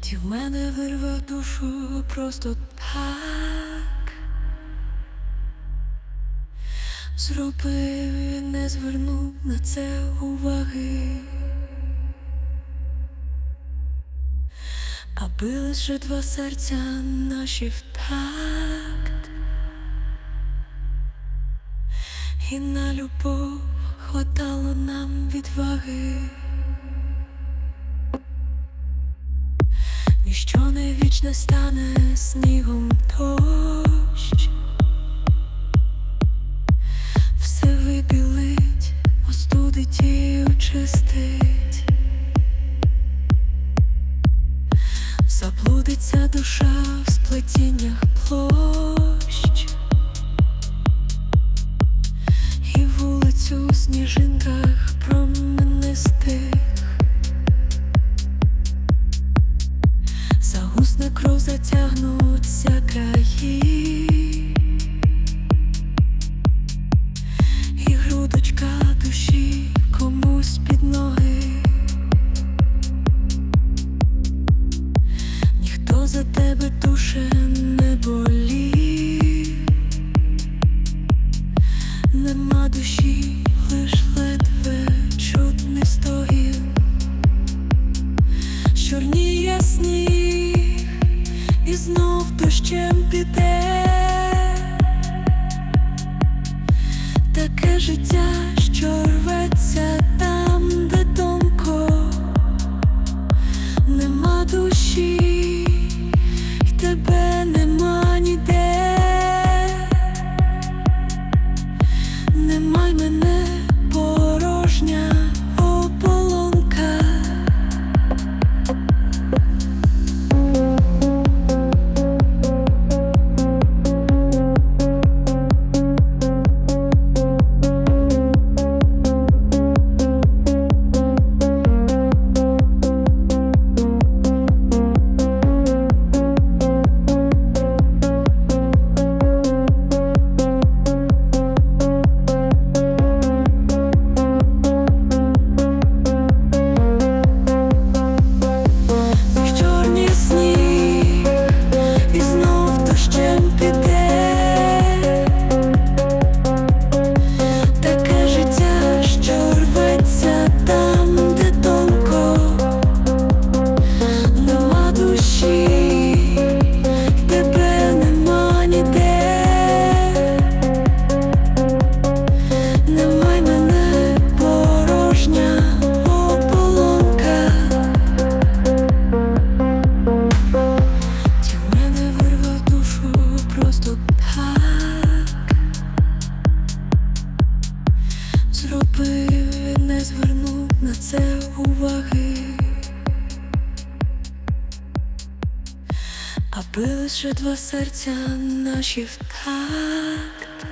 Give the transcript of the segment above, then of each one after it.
Ті в мене вирвав душу просто так. Зробив і не звернув на це уваги. Аби лише два серця наші в такт. І на любов хватало нам відваги. Ніщо не вічне стане снігом дощ. Все вибілить, остудить і очистить. Заблудиться душа в сплетіннях площ. І вулицю у сніжинках променистих за тебе душе не болів, нема душі, лиш ледве чутний стогін. Чорніє сніг і знов дощем піде таке життя, Аби лише два серця наші в такт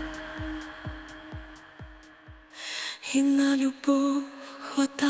І на любов відваги